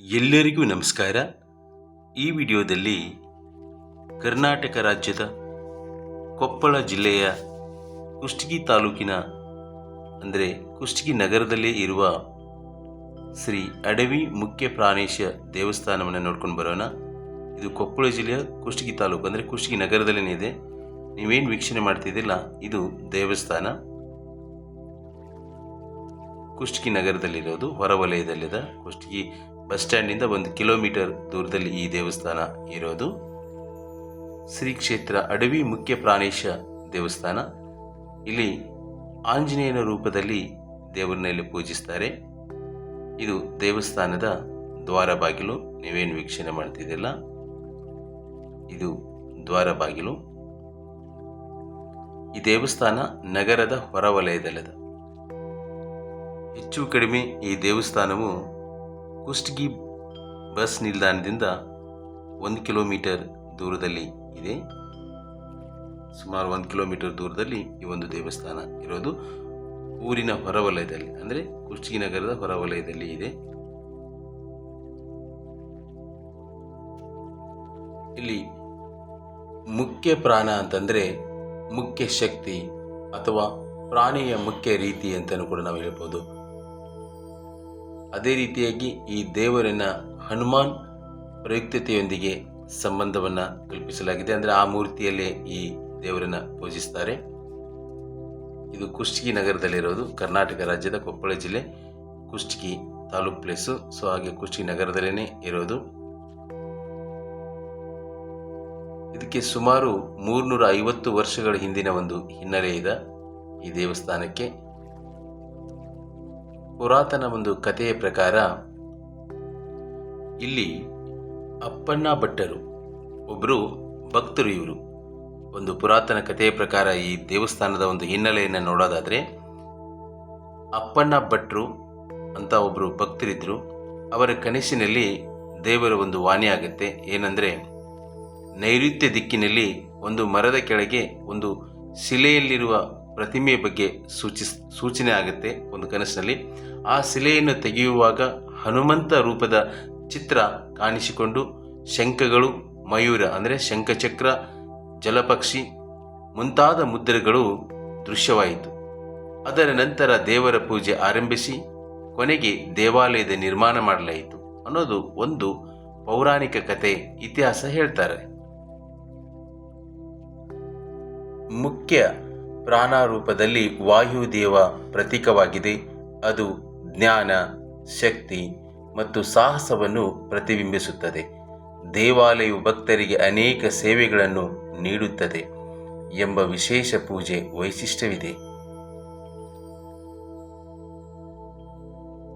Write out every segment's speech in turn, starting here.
ಎಲ್ಲರಿಗೂ ನಮಸ್ಕಾರ. ಈ ವಿಡಿಯೋದಲ್ಲಿ ಕರ್ನಾಟಕ ರಾಜ್ಯದ ಕೊಪ್ಪಳ ಜಿಲ್ಲೆಯ ಕುಷ್ಟಗಿ ತಾಲೂಕಿನ, ಅಂದರೆ ಕುಷ್ಟಗಿ ನಗರದಲ್ಲೇ ಇರುವ ಶ್ರೀ ಅಡವಿ ಮುಖ್ಯ ಪ್ರಾಣೇಶ ದೇವಸ್ಥಾನವನ್ನು ನೋಡ್ಕೊಂಡು ಬರೋಣ. ಇದು ಕೊಪ್ಪಳ ಜಿಲ್ಲೆಯ ಕುಷ್ಟಗಿ ತಾಲೂಕು, ಅಂದರೆ ಕುಷ್ಟಗಿ ನಗರದಲ್ಲೇ ಇದೆ. ನೀವೇನು ವೀಕ್ಷಣೆ ಮಾಡ್ತಿದ್ದಿಲ್ಲ ಇದು ದೇವಸ್ಥಾನ. ಕುಷ್ಟಗಿ ನಗರದಲ್ಲಿರೋದು ಹೊರವಲಯದಲ್ಲಿದೆ. ಕುಷ್ಟಗಿ ಬಸ್ ಸ್ಟ್ಯಾಂಡಿಂದ ಒಂದು ಕಿಲೋಮೀಟರ್ ದೂರದಲ್ಲಿ ಈ ದೇವಸ್ಥಾನ ಇರೋದು. ಶ್ರೀ ಕ್ಷೇತ್ರ ಅಡವಿ ಮುಖ್ಯ ಪ್ರಾಣೇಶ ದೇವಸ್ಥಾನ. ಇಲ್ಲಿ ಆಂಜನೇಯನ ರೂಪದಲ್ಲಿ ದೇವರನ್ನೆಲ್ಲ ಪೂಜಿಸ್ತಾರೆ. ಇದು ದೇವಸ್ಥಾನದ ದ್ವಾರ ಬಾಗಿಲು. ನೀವೇನು ವೀಕ್ಷಣೆ ಮಾಡ್ತಿದ್ದಿಲ್ಲ ಇದು ದ್ವಾರ ಬಾಗಿಲು. ಈ ದೇವಸ್ಥಾನ ನಗರದ ಹೊರವಲಯದಲ್ಲಿದೆ. ಹೆಚ್ಚು ಕಡಿಮೆ ಈ ದೇವಸ್ಥಾನವು ಕುಷ್ಟಗಿ ಬಸ್ ನಿಲ್ದಾಣದಿಂದ ಒಂದು ಕಿಲೋಮೀಟರ್ ದೂರದಲ್ಲಿ ಇದೆ. ಸುಮಾರು ಒಂದು ಕಿಲೋಮೀಟರ್ ದೂರದಲ್ಲಿ ಈ ಒಂದು ದೇವಸ್ಥಾನ ಇರೋದು. ಊರಿನ ಹೊರವಲಯದಲ್ಲಿ, ಅಂದರೆ ಕುಷ್ಟಗಿ ನಗರದ ಹೊರವಲಯದಲ್ಲಿ ಇದೆ. ಇಲ್ಲಿ ಮುಖ್ಯ ಪ್ರಾಣ ಅಂತಂದರೆ ಮುಖ್ಯ ಶಕ್ತಿ ಅಥವಾ ಪ್ರಾಣಿಯ ಮುಖ್ಯ ರೀತಿ ಅಂತಲೂ ಕೂಡ ನಾವು ಹೇಳ್ಬೋದು. ಅದೇ ರೀತಿಯಾಗಿ ಈ ದೇವರನ್ನ ಹನುಮಾನ್ ಪ್ರಯುಕ್ತತೆಯೊಂದಿಗೆ ಸಂಬಂಧವನ್ನು ಕಲ್ಪಿಸಲಾಗಿದೆ. ಅಂದರೆ ಆ ಮೂರ್ತಿಯಲ್ಲೇ ಈ ದೇವರನ್ನ ಪೂಜಿಸ್ತಾರೆ. ಇದು ಕುಷ್ಟಗಿ ನಗರದಲ್ಲಿರೋದು. ಕರ್ನಾಟಕ ರಾಜ್ಯದ ಕೊಪ್ಪಳ ಜಿಲ್ಲೆ ಕುಷ್ಟಗಿ ತಾಲೂಕ್ ಪ್ಲೇಸು ಸೊ ಹಾಗೆ ಕುಷ್ಟಗಿ ನಗರದಲ್ಲೇ ಇರೋದು. ಇದಕ್ಕೆ ಸುಮಾರು ಮೂರ್ನೂರ ಐವತ್ತು ವರ್ಷಗಳ ಹಿಂದಿನ ಒಂದು ಹಿನ್ನೆಲೆ ಇದೆ ಈ ದೇವಸ್ಥಾನಕ್ಕೆ. ಪುರಾತನ ಒಂದು ಕಥೆಯ ಪ್ರಕಾರ, ಇಲ್ಲಿ ಅಪ್ಪಣ್ಣ ಭಟ್ಟರು ಒಬ್ಬರು ಭಕ್ತರು ಇವರು. ಒಂದು ಪುರಾತನ ಕಥೆಯ ಪ್ರಕಾರ ಈ ದೇವಸ್ಥಾನದ ಒಂದು ಹಿನ್ನೆಲೆಯನ್ನು ನೋಡೋದಾದರೆ, ಅಪ್ಪಣ್ಣ ಭಟ್ರು ಅಂತ ಒಬ್ಬರು ಭಕ್ತರಿದ್ದರು ಅವರ ಕನಸಿನಲ್ಲಿ ದೇವರ ಒಂದು ವಾಣಿ ಆಗುತ್ತೆ. ಏನಂದರೆ, ನೈಋತ್ಯ ದಿಕ್ಕಿನಲ್ಲಿ ಒಂದು ಮರದ ಕೆಳಗೆ ಒಂದು ಶಿಲೆಯಲ್ಲಿರುವ ಪ್ರತಿಮೆಯ ಬಗ್ಗೆ ಸೂಚಿಸ್, ಸೂಚನೆ ಆಗುತ್ತೆ ಒಂದು ಕನಸಿನಲ್ಲಿ. ಆ ಶಿಲೆಯನ್ನು ತೆಗೆಯುವಾಗ ಹನುಮಂತ ರೂಪದ ಚಿತ್ರ ಕಾಣಿಸಿಕೊಂಡು ಶಂಖಗಳು, ಮಯೂರ ಅಂದರೆ ಶಂಖಚಕ್ರ, ಜಲಪಕ್ಷಿ ಮುಂತಾದ ಮುದ್ರೆಗಳು ದೃಶ್ಯವಾಯಿತು. ಅದರ ನಂತರ ದೇವರ ಪೂಜೆ ಆರಂಭಿಸಿ ಕೊನೆಗೆ ದೇವಾಲಯದ ನಿರ್ಮಾಣ ಮಾಡಲಾಯಿತು ಅನ್ನೋದು ಒಂದು ಪೌರಾಣಿಕ ಕತೆ ಇತಿಹಾಸ ಹೇಳ್ತಾರೆ. ಮುಖ್ಯ ಪ್ರಾಣರೂಪದಲ್ಲಿ ವಾಯುದೇವ ಪ್ರತೀಕವಾಗಿದೆ. ಅದು ಜ್ಞಾನ, ಶಕ್ತಿ ಮತ್ತು ಸಾಹಸವನ್ನು ಪ್ರತಿಬಿಂಬಿಸುತ್ತದೆ. ದೇವಾಲಯವು ಭಕ್ತರಿಗೆ ಅನೇಕ ಸೇವೆಗಳನ್ನು ನೀಡುತ್ತದೆ ಎಂಬ ವಿಶೇಷ ಪೂಜೆ ವೈಶಿಷ್ಟ್ಯವಿದೆ.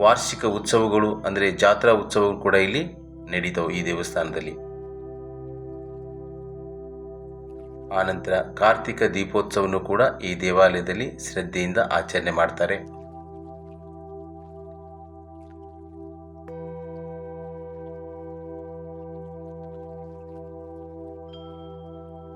ವಾರ್ಷಿಕ ಉತ್ಸವಗಳು, ಅಂದರೆ ಜಾತ್ರಾ ಉತ್ಸವಗಳು ಕೂಡ ಇಲ್ಲಿ ನಡೀತವೆ ಈ ದೇವಸ್ಥಾನದಲ್ಲಿ. ಆನಂತರ ಕಾರ್ತಿಕ ದೀಪೋತ್ಸವವನ್ನು ಕೂಡ ಈ ದೇವಾಲಯದಲ್ಲಿ ಶ್ರದ್ಧೆಯಿಂದ ಆಚರಣೆ ಮಾಡ್ತಾರೆ.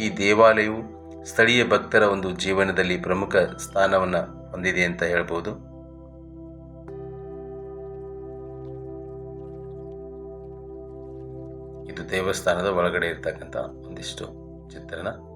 ಈ ದೇವಾಲಯವು ಸ್ಥಳೀಯ ಭಕ್ತರ ಒಂದು ಜೀವನದಲ್ಲಿ ಪ್ರಮುಖ ಸ್ಥಾನವನ್ನು ಹೊಂದಿದೆ ಅಂತ ಹೇಳ್ಬೋದು. ಇದು ದೇವಸ್ಥಾನದ ಒಳಗಡೆ ಇರ್ತಕ್ಕಂಥ ಒಂದಿಷ್ಟು ಚಿತ್ರಣ.